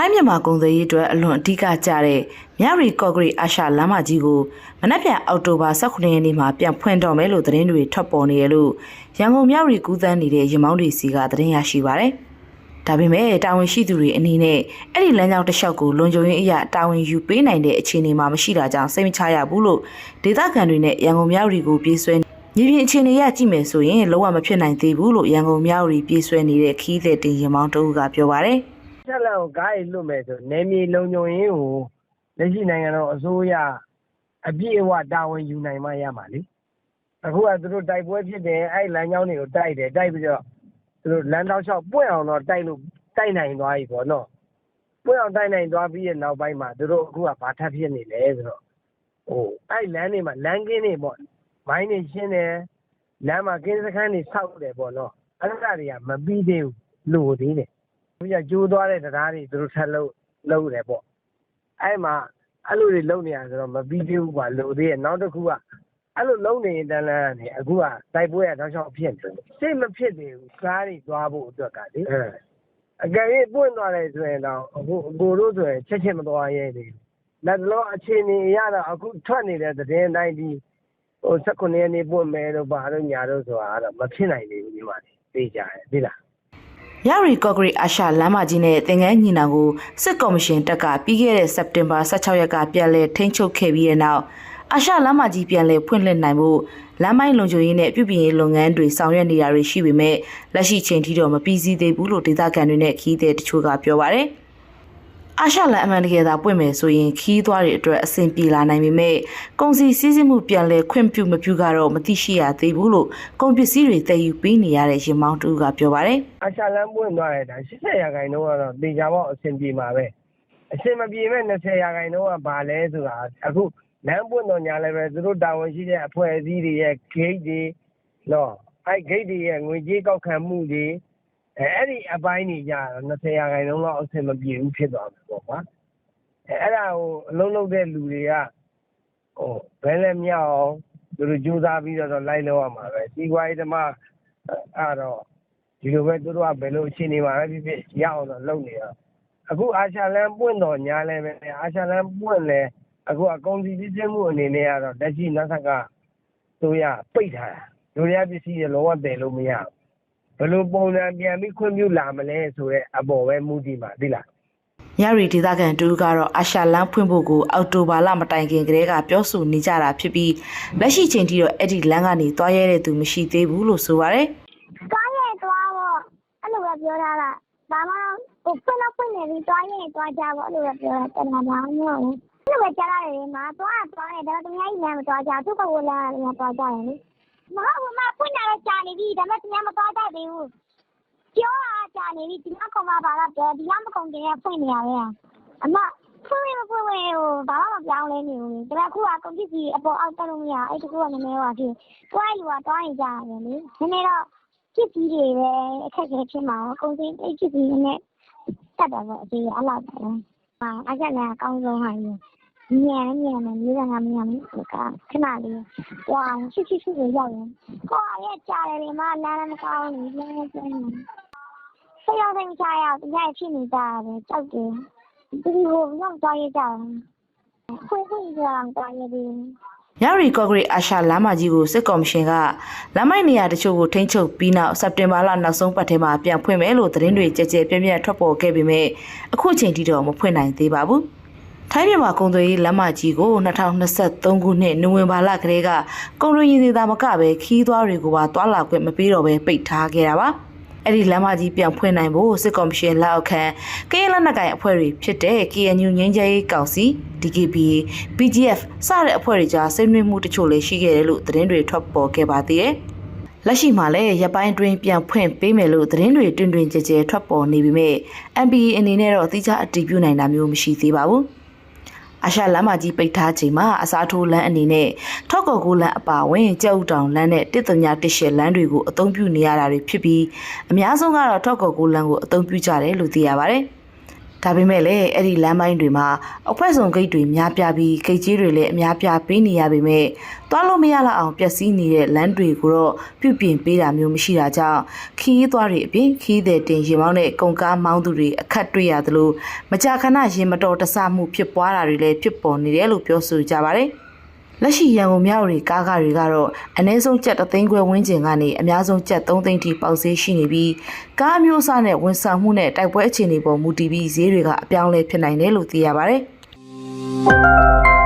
ထိုင်းမြန်မာကုန်သွယ်ရေးအတွက်အလွန်အဓိကကျတဲ့မြရီကော့ဂရိအာရှလမ်းမကြီးကိုမနက်ဖြန်အောက်တိုဘာ18ရက်နေ့မှာပြန်ဖွင့်တော့မယ်လို့သတင်းတွေထွက်ပေါ်နေရလို့ရန်ကုန်မြရီကူးသန်းနေတဲ့ရမောင်းတွေစီကသတင်းရရှိပါရယ်။ဒါပေမဲ့တာဝန်ရှိသူတွေအနေနဲ့အဲ့ဒီလမ်းကြောင်းတစ်လျှောက်ကိုလွန်ခြုံရေးအရာတာဝန်ယူပေးနိုင်တဲ့အခြေအနေမှာမရှိတာကြောင့်စိတ်မချရဘူးလို့ဒေသခံတွေနဲ့ရန်ကုန်မြရီကိုပြေးဆွဲမြေပြင်အခြေအနေရကြည့်မယ်ဆိုရင်လုံးဝမဖြစ်နိုင်သေးဘူးလို့ရန်ကုန်မြရီပြေးဆွဲနေတဲ့ခီးတဲ့တင်ရမောင်းတို့ကပြောပါရယ် ချက်လက်ကိုကားရီလွတ်မယ်ဆိုနေမြေလုံခြုံရေးကိုလက်ရှိနိုင်ငံတော်အစိုးရအပြည့်အဝတာဝန်ယူနိုင်မှရမှာလေအခုကသူတို့တိုက်ပွဲဖြစ်တယ်အဲ့လမ်းကြောင်းတွေကိုတိုက်တယ်တိုက်ပြီးတော့သူတို့လမ်းတောက်လျှောက်ပွင့်အောင်တော့တိုက်လို့တိုက်နိုင်သွားပြီပေါ့နော်ပွင့်အောင်တိုက်နိုင်သွားပြီးရဲ့နောက်ပိုင်းမှာသူတို့အခုကဘာထပ်ဖြစ်နေလဲဆိုတော့ဟိုအဲ့လမ်းတွေမှာလမ်းကင်းတွေပေါ့မိုင်းတွေရှင်းတယ်လမ်းမှာကင်းစခန်းတွေဆောက်တယ်ပေါ့နော်အဲ့ဒါတွေကမပြီးသေးဘူးလို့သေးတယ် သူကကျိုးသွားတဲ့တရားတွေသူတို့ထပ်လို့လုပ်တယ်ပေါ့အဲ့မှာအဲ့လိုတွေလုပ်နေရဆိုတော့မပြီးသေးဘူးကွာလို့သေးရဲ့နောက်တစ်ခုကအဲ့လိုလုံးနေရင်တန်းလန်းနေအခုကတိုက်ပွဲရတောက်ချောက်ဖြစ်နေတယ်စိတ်မဖြစ်သေးဘူးကားတွေသွားဖို့အတွက်ကလေအဲအကယ်၍ပွင့်သွားတယ်ဆိုရင်တော့အခုအကိုတို့ဆိုရင်ချက်ချင်းမသွားရဲသေးဘူးလက်တလောအခြေအနေရတော့အခုထွက်နေတဲ့သတင်းတိုင်းဒီဟို16ရက်နေ့ပွင့်မယ်တော့ဘာလို့ညာတော့ဆိုတာကတော့မဖြစ်နိုင်သေးဘူးဒီမှာသိကြတယ်သိလား မြရီကော့ဂရိအာရှလမ်းမကြီးနဲ့တင်ငန်းညီနောင်ကိုစစ်ကော်မရှင်တပ်ကပြီးခဲ့တဲ့စက်တင်ဘာ16ရက်ကပြန်လည်ထိန်းချုပ်ခဲ့ပြီးတဲ့နောက်အာရှလမ်းမကြီးပြန်လည်ဖွင့်လှစ်နိုင်ဖို့လမ်းမိုင်းလုံခြုံရေးနဲ့ပြုပြင်ရေးလုပ်ငန်းတွေဆောင်ရွက်နေတာတွေရှိပေမဲ့လက်ရှိချိန်ထိတော့မပြီးစီးသေးဘူးလို့ဒေသခံတွေနဲ့ခီးတဲ့တချို့ကပြောပါရယ် အာရှလန်အမှန်တကယ်သာပွင့်မယ်ဆိုရင်ခီးသွားတွေအတွက်အဆင်ပြေလာနိုင်ပေမဲ့ကုန်စည်စည်းစိမ်မှုပြန်လဲခွင့်ပြုမပြုကတော့မသိရှိရသေးဘူးလို့ကုန်ပစ္စည်းတွေတည်ယူပေးနေရတဲ့ရင်မောင်းတူကပြောပါရယ်အရှာလန်းပွင့်သွားတဲ့ဒါ80ရာခိုင်နှုန်းကတော့တေချာပေါ့အဆင်ပြေမှာပဲအဆင်မပြေမဲ့20ရာခိုင်နှုန်းကဘာလဲဆိုတာအခုလမ်းပွင့်တော့ညာလည်းပဲသူတို့တာဝန်ရှိတဲ့အဖွဲ့အစည်းတွေရဲ့ gate တွေနော်အဲ့ gate တွေရဲ့ငွေကြေးကောက်ခံမှုတွေ အဲအဲ့ဒီအပိုင်းတွေကြတော့20ရာခိုင်နှုန်းလောက်အဆင်မပြေဘူးဖြစ်သွားမှာပေါ့ကွာအဲအဲ့ဒါကိုအလုံးလုံးတဲ့လူတွေကဟိုဘယ်လဲမြောက်အောင်သူတို့ကြိုးစားပြီးတော့လိုက်လို့ရမှာပဲစီးပွားရေးသမားအဲ့တော့ဒီလိုပဲသူတို့ကဘယ်လိုအခြေအနေမှာပဲဖြစ်ဖြစ်ရအောင်တော့လုပ်နေတာအခုအာရှလန်ပွင့်တော့ညာလဲပဲအာရှလန်ပွင့်လဲအခုအကုန်စီစစ်စစ်မှုအနေနဲ့ကတော့လက်ရှိနတ်ဆက်ကသူရပိတ်ထားတာလူရပစ္စည်းတွေလုံးဝတည်လို့မရဘူး ဘယ်လိုပုံစံပြန်ပြီးခွင့်ပြုလာမလဲဆိုတော့အပေါ်ပဲမူတည်ပါသိလားရရီဒေသခံတူကတော့အာရှလန်းဖွင့်ဖို့ကိုအောက်တိုဘာလမတိုင်ခင်ကတည်းကပြောဆိုနေကြတာဖြစ်ပြီးလက်ရှိချိန်ထိတော့အဲ့ဒီလမ်းကနေသွားရဲတဲ့သူမရှိသေးဘူးလို့ဆိုပါရယ်သွားရဲ့သွားပေါ့အဲ့လိုပဲပြောထားတာဒါမှဟိုဖွင့်တော့ဖွင့်နေပြီသွားရဲ့သွားကြပေါ့အဲ့လိုပဲပြောတာတနာပါမဟုတ်ဘူးအဲ့လိုပဲကြားရတယ်လေမသွားသွားတယ်ဒါတော့သူများကြီးလမ်းမသွားကြသူ့ဘဝလမ်းလည်းသွားကြတယ်လေ မဟုတ်ဘူးမဖွင့်တာလည်းကြာနေပြီဒါပေမဲ့သူများမသွားတတ်သေးဘူးပြောတာကြာနေပြီဒီမှာကောင်မပါတော့ပြောဒီမှာမကုန်ခင်ကဖွင့်နေရပဲအမဖွင့်မဖွင့်ဝင်ဟိုဘာမှမပြောင်းလဲနေဘူးဒါပေမဲ့အခုကကုန်ပစ္စည်းအပေါ်အောက်တက်လို့မရအဲ့တကူကနည်းနည်းဟိုဖြစ်သွားလူကသွားရင်ကြာတယ်လေနည်းနည်းတော့ဖြစ်ပြီးတွေပဲအခက်အခဲဖြစ်မှာကုန်စည်အိတ်ဖြစ်ပြီးနဲ့တက်တယ်ပေါ့အကြီးအလောက်ပဲဟာအကြက်လည်းအကောင်းဆုံးဟာကြီး မြန်မြန်နဲ့မြေကငါမြန်ဘူးကခဏလေးဟွာရှိရှိရှိလေးရောက်ရင်ဟောရဲ့ကြားတယ်ဒီမှာလမ်းလည်းမကောင်းဘူးလမ်းလည်းကျင်းနေဆရာသိမ်းချရအောင်တရားဖြစ်နေကြတယ်ကြောက်တယ်ဒီလိုရောက်သွားရကြတယ်ခွေးခွေးကြောင်သွားရပြီရရီကော့ဂရိအာရှလမ်းမကြီးကိုစစ်ကော်မရှင်ကလမ်းမိုက်နေရာတချို့ကိုထိန်းချုပ်ပြီးနောက်စက်တင်ဘာလနောက်ဆုံးပတ်ထဲမှာပြန်ဖွင့်မယ်လို့သတင်းတွေကြဲကြဲပြန့်ပြန့်ထွက်ပေါ်ခဲ့ပေမဲ့အခုချိန်ထိတော့မဖွင့်နိုင်သေးပါဘူး။ ထိုင်းမြန်မာကုန်သွယ်ရေးလမ်းမကြီးကို2023ခုနှစ်နိုဝင်ဘာလကတည်းကကုန်ရင်းရင်သာမကပဲခီးသွားတွေကိုပါတွာလာခွင့်မပေးတော့ဘဲပိတ်ထားခဲ့တာပါ။အဲ့ဒီလမ်းမကြီးပြန်ဖွင့်နိုင်ဖို့စစ်ကော်မရှင်လက်အောက်ခံကရင်လက်နက်ကိုင်အဖွဲ့တွေဖြစ်တဲ့ KNU ငင်းချဲရေးကောင်စီ DKBA BGF စတဲ့အဖွဲ့တွေကြားဆွေးနွေးမှုတချို့လည်းရှိခဲ့တယ်လို့သတင်းတွေထွက်ပေါ်ခဲ့ပါသေးတယ်။လက်ရှိမှာလည်းရပိုင်းတွင်ပြန်ဖွင့်ပေးမယ်လို့သတင်းတွေတွင်တွင်ကြဲကြဲထွက်ပေါ်နေပေမဲ့ MPA အနေနဲ့တော့အတိအကျအတည်ပြုနိုင်တာမျိုးမရှိသေးပါဘူး။ အရှာလမ်းမကြီးပိတ်ထားချိန်မှာအစားထိုးလမ်းအနေနဲ့ထောက်ကော်ကိုလမ်းအပါအဝင်ကြောက်တောင်လမ်းနဲ့တစ်တညာတစ်ရှယ်လမ်းတွေကိုအသုံးပြုနေရတာတွေဖြစ်ပြီးအများဆုံးကတော့ထောက်ကော်ကိုလမ်းကိုအသုံးပြုကြတယ်လို့သိရပါတယ်။ ဒါပေမဲ့လည်းအဲ့ဒီလမ်းပိုင်းတွေမှာအဖွဲဆုံဂိတ်တွေများပြားပြီးဂိတ်ကြီးတွေလည်းအများပြားပေးနေရပေမဲ့သွားလို့မရလောက်အောင်ပျက်စီးနေတဲ့လမ်းတွေကိုတော့ပြုပြင်ပေးတာမျိုးမရှိတာကြောင့်ခီးသွားတွေအပြင်ခီးတဲ့တင်ရင်မောင်းတဲ့ကုန်ကားမောင်းသူတွေအခက်တွေ့ရသလိုမကြာခဏရင်မတော်တဆမှုဖြစ်ပွားတာတွေလည်းဖြစ်ပေါ်နေတယ်လို့ပြောဆိုကြပါတယ်။ လက်ရှိရန်ကုန်မြောက်ရီကားကားတွေကတော့အနည်းဆုံးကျပ်3သိန်းခွဲဝန်းကျင်ကနေအများဆုံးကျပ်3သိန်းထိပေါက်ဈေးရှိနေပြီးကားမျိုးအစားနဲ့ဝန်ဆောင်မှုနဲ့တိုက်ပွဲအခြေအနေပေါ်မူတည်ပြီးဈေးတွေကအပြောင်းလဲဖြစ်နိုင်တယ်လို့သိရပါတယ်။